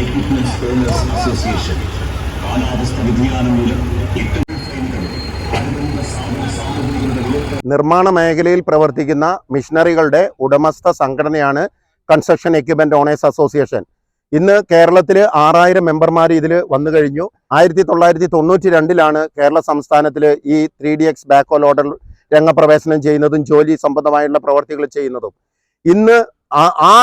Equipments owners association കാലാവസ്ഥ വ്യതിയാനം നിർമ്മാണ മേഖലയിൽ പ്രവർത്തിക്കുന്ന മിഷണറികളുടെ ഉടമസ്ഥ സംഘടനയാണ് കൺസ്ട്രക്ഷൻ എക്യുപ്മെന്റ് ഓണേഴ്സ് അസോസിയേഷൻ ഇന്ന് കേരളത്തിൽ ആറായിരം മെമ്പർമാർ ഇതിൽ വന്നു കഴിഞ്ഞു. ആയിരത്തി തൊള്ളായിരത്തി തൊണ്ണൂറ്റി രണ്ടിലാണ് കേരള സംസ്ഥാനത്തിൽ ഈ three D X backhoe loader രംഗപ്രവേശനം ചെയ്യുന്നതും ജോലി സംബന്ധമായുള്ള പ്രവർത്തികൾ ചെയ്യുന്നതും. ഇന്ന് ആ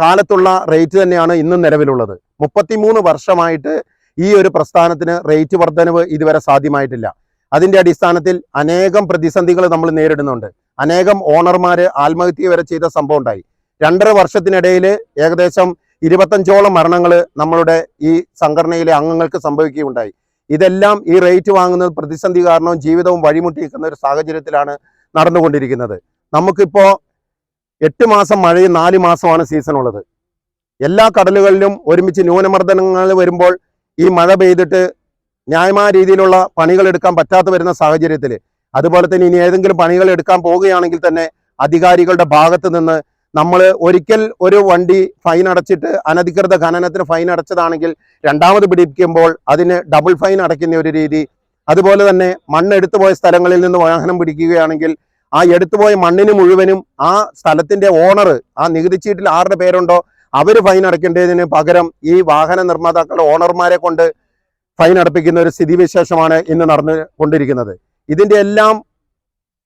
കാലത്തുള്ള റേറ്റ് തന്നെയാണ് ഇന്നും നിലവിലുള്ളത്. മുപ്പത്തിമൂന്ന് വർഷമായിട്ട് ഈ ഒരു പ്രസ്ഥാനത്തിന് റേറ്റ് വർധനവ് ഇതുവരെ സാധ്യമായിട്ടില്ല. അതിന്റെ അടിസ്ഥാനത്തിൽ അനേകം പ്രതിസന്ധികൾ നമ്മൾ നേരിടുന്നുണ്ട്. അനേകം ഓണർമാർ ആത്മഹത്യ വരെ ചെയ്ത സംഭവം ഉണ്ടായി. രണ്ടര വർഷത്തിനിടയിൽ ഏകദേശം ഇരുപത്തഞ്ചോളം മരണങ്ങൾ നമ്മളുടെ ഈ സംഘടനയിലെ അംഗങ്ങൾക്ക് സംഭവിക്കുകയുണ്ടായി. ഇതെല്ലാം ഈ റേറ്റ് വാങ്ങുന്നത് പ്രതിസന്ധി കാരണവും ജീവിതവും വഴിമുട്ടിയിരിക്കുന്ന ഒരു സാഹചര്യത്തിലാണ് നടന്നുകൊണ്ടിരിക്കുന്നത്. നമുക്കിപ്പോ എട്ട് മാസം മഴയും നാല് മാസമാണ് സീസൺ ഉള്ളത്. എല്ലാ കടലുകളിലും ഒരുമിച്ച് ന്യൂനമർദ്ദങ്ങൾ വരുമ്പോൾ ഈ മഴ പെയ്തിട്ട് ന്യായമായ രീതിയിലുള്ള പണികൾ എടുക്കാൻ പറ്റാത്ത വരുന്ന സാഹചര്യത്തിൽ അതുപോലെ തന്നെ ഇനി ഏതെങ്കിലും പണികൾ എടുക്കാൻ പോവുകയാണെങ്കിൽ തന്നെ അധികാരികളുടെ ഭാഗത്ത് നിന്ന് നമ്മൾ ഒരിക്കൽ ഒരു വണ്ടി ഫൈൻ അടച്ചിട്ട് അനധികൃത ഖനനത്തിന് ഫൈൻ അടച്ചതാണെങ്കിൽ രണ്ടാമത് പിടിക്കുമ്പോൾ അതിന് ഡബിൾ ഫൈൻ അടയ്ക്കുന്ന ഒരു രീതി. അതുപോലെ തന്നെ മണ്ണെടുത്തു പോയ സ്ഥലങ്ങളിൽ നിന്ന് വാഹനം പിടിക്കുകയാണെങ്കിൽ ആ എടുത്തുപോയ മണ്ണിന് മുഴുവനും ആ സ്ഥലത്തിന്റെ ഓണർ ആ നികുതി ചീട്ടിൽ ആരുടെ പേരുണ്ടോ അവർ ഫൈൻ അടയ്ക്കേണ്ടതിന് പകരം ഈ വാഹന നിർമ്മാതാക്കളുടെ ഓണർമാരെ കൊണ്ട് ഫൈൻ അടപ്പിക്കുന്ന ഒരു സ്ഥിതിവിശേഷമാണ് ഇന്ന് നടന്നു കൊണ്ടിരിക്കുന്നത്. ഇതിന്റെ എല്ലാം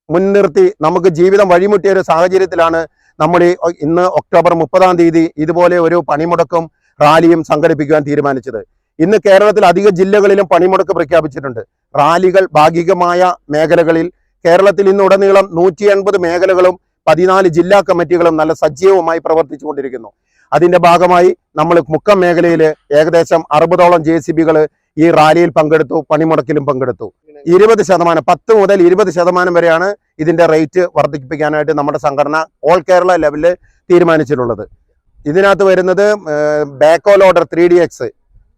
മുൻനിർത്തി നമുക്ക് ജീവിതം വഴിമുട്ടിയ ഒരു സാഹചര്യത്തിലാണ് നമ്മൾ ഈ ഇന്ന് ഒക്ടോബർ മുപ്പതാം തീയതി ഇതുപോലെ ഒരു പണിമുടക്കും റാലിയും സംഘടിപ്പിക്കുവാൻ തീരുമാനിച്ചത്. ഇന്ന് കേരളത്തിൽ അധിക ജില്ലകളിലും പണിമുടക്ക് പ്രഖ്യാപിച്ചിട്ടുണ്ട്. റാലികൾ ഭാഗികമായ മേഖലകളിൽ കേരളത്തിൽ ഇന്ന് ഉടനീളം നൂറ്റി എൺപത് മേഖലകളും പതിനാല് ജില്ലാ കമ്മിറ്റികളും നല്ല സജീവമായി പ്രവർത്തിച്ചുകൊണ്ടിരിക്കുന്നു. അതിന്റെ ഭാഗമായി നമ്മൾ മുക്കം മേഖലയിൽ ഏകദേശം അറുപതോളം ജെ സി ഈ റാലിയിൽ പങ്കെടുത്തു പണിമുടക്കിലും പങ്കെടുത്തു. ഇരുപത് ശതമാനം പത്ത് മുതൽ ഇരുപത് ശതമാനം വരെയാണ് ഇതിന്റെ റേറ്റ് വർദ്ധിപ്പിക്കാനായിട്ട് നമ്മുടെ സംഘടന ഓൾ കേരള ലെവലിൽ തീരുമാനിച്ചിട്ടുള്ളത്. ഇതിനകത്ത് വരുന്നത് backhoe loader three D X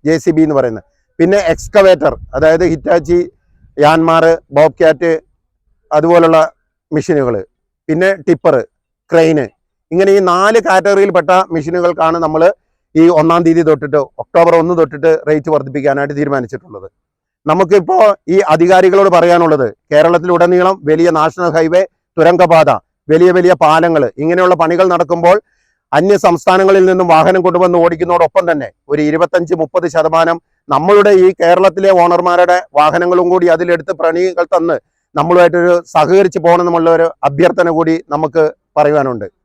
J C B എന്ന് പറയുന്നത്. പിന്നെ എക്സ്കവേറ്റർ അതായത് ഹിറ്റാച്ചി യാൻമാർ ബോബ് ക്യാറ്റ് അതുപോലുള്ള മെഷീനുകൾ പിന്നെ ടിപ്പർ ക്രെയിന് ഇങ്ങനെ ഈ നാല് കാറ്റഗറിയിൽപ്പെട്ട മെഷീനുകൾക്കാണ് നമ്മൾ ഈ ഒന്നാം തീയതി തൊട്ടിട്ട് ഒക്ടോബർ ഒന്ന് തൊട്ടിട്ട് റേറ്റ് വർദ്ധിപ്പിക്കാനായിട്ട് തീരുമാനിച്ചിട്ടുള്ളത്. നമുക്കിപ്പോൾ ഈ അധികാരികളോട് പറയാനുള്ളത് കേരളത്തിലുടനീളം വലിയ നാഷണൽ ഹൈവേ തുരങ്കപാത വലിയ വലിയ പാലങ്ങൾ ഇങ്ങനെയുള്ള പണികൾ നടക്കുമ്പോൾ അന്യ സംസ്ഥാനങ്ങളിൽ നിന്നും വാഹനം കൊണ്ടുവന്ന് ഓടിക്കുന്നതോടൊപ്പം തന്നെ ഒരു ഇരുപത്തഞ്ച് മുപ്പത് ശതമാനം നമ്മളുടെ ഈ കേരളത്തിലെ ഓണർമാരുടെ വാഹനങ്ങളും കൂടി അതിലെടുത്ത് പ്രണികൾ തന്ന് നമ്മളുമായിട്ടൊരു സഹകരിച്ച് പോകണമെന്നുള്ള ഒരു അഭ്യർത്ഥന കൂടി നമുക്ക് പറയുവാനുണ്ട്.